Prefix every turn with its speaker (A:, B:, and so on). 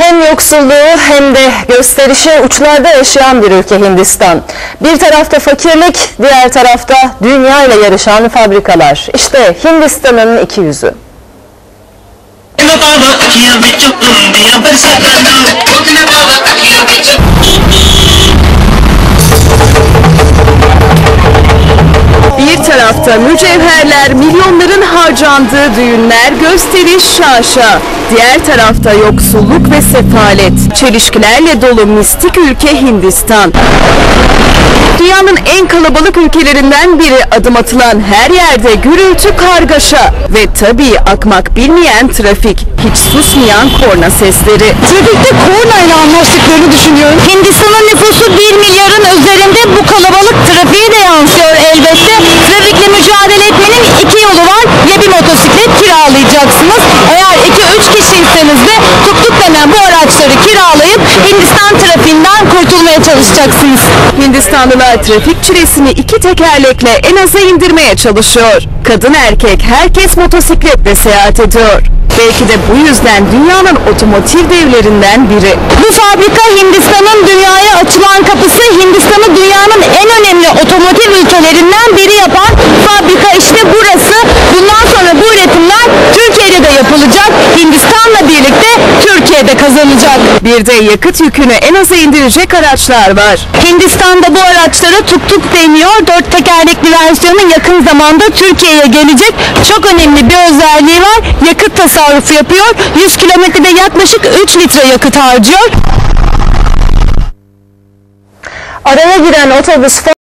A: Hem yoksulluğu hem de gösterişi uçlarda yaşayan bir ülke Hindistan. Bir tarafta fakirlik, diğer tarafta dünya ile yarışan fabrikalar. İşte Hindistan'ın iki yüzü. Tarafta mücevherler, milyonların harcandığı düğünler, gösteriş şaşa. Diğer tarafta yoksulluk ve sefalet. Çelişkilerle dolu mistik ülke Hindistan. Dünyanın en kalabalık ülkelerinden biri adım atılan her yerde gürültü kargaşa ve tabii akmak bilmeyen trafik, hiç susmayan korna sesleri. Trafikte korna ile anlaştıklarını düşünüyorum.
B: Hindistan'ın kiralayacaksınız. Eğer 2-3 kişiyseniz de tuk denen bu araçları kiralayıp Hindistan trafiğinden kurtulmaya çalışacaksınız.
A: Hindistanlılar trafik çilesini iki tekerlekle en aza indirmeye çalışıyor. Kadın erkek herkes motosikletle seyahat ediyor. Belki de bu yüzden dünyanın otomotiv devlerinden biri.
B: Bu fabrika Hindistan'ın dünyaya açılan kapısı. Hindistan'ı dünyanın en önemli otomotiv ülkelerinden biri yapan fabrika işte burası. Bundan sonra bu üretimler Türkiye'de de yapılacak. Hindistan'la birlikte Türkiye'de kazanacak.
A: Bir de yakıt yükünü en aza indirecek araçlar var.
B: Hindistan'da bu araçlara tuk tuk deniyor. Dört tekerlekli versiyonu yakın zamanda Türkiye'ye gelecek. Çok önemli bir özelliği var. Yakıt tasarrufu yapıyor. 100 kilometrede yaklaşık 3 litre yakıt harcıyor.
A: Araya giren otobüs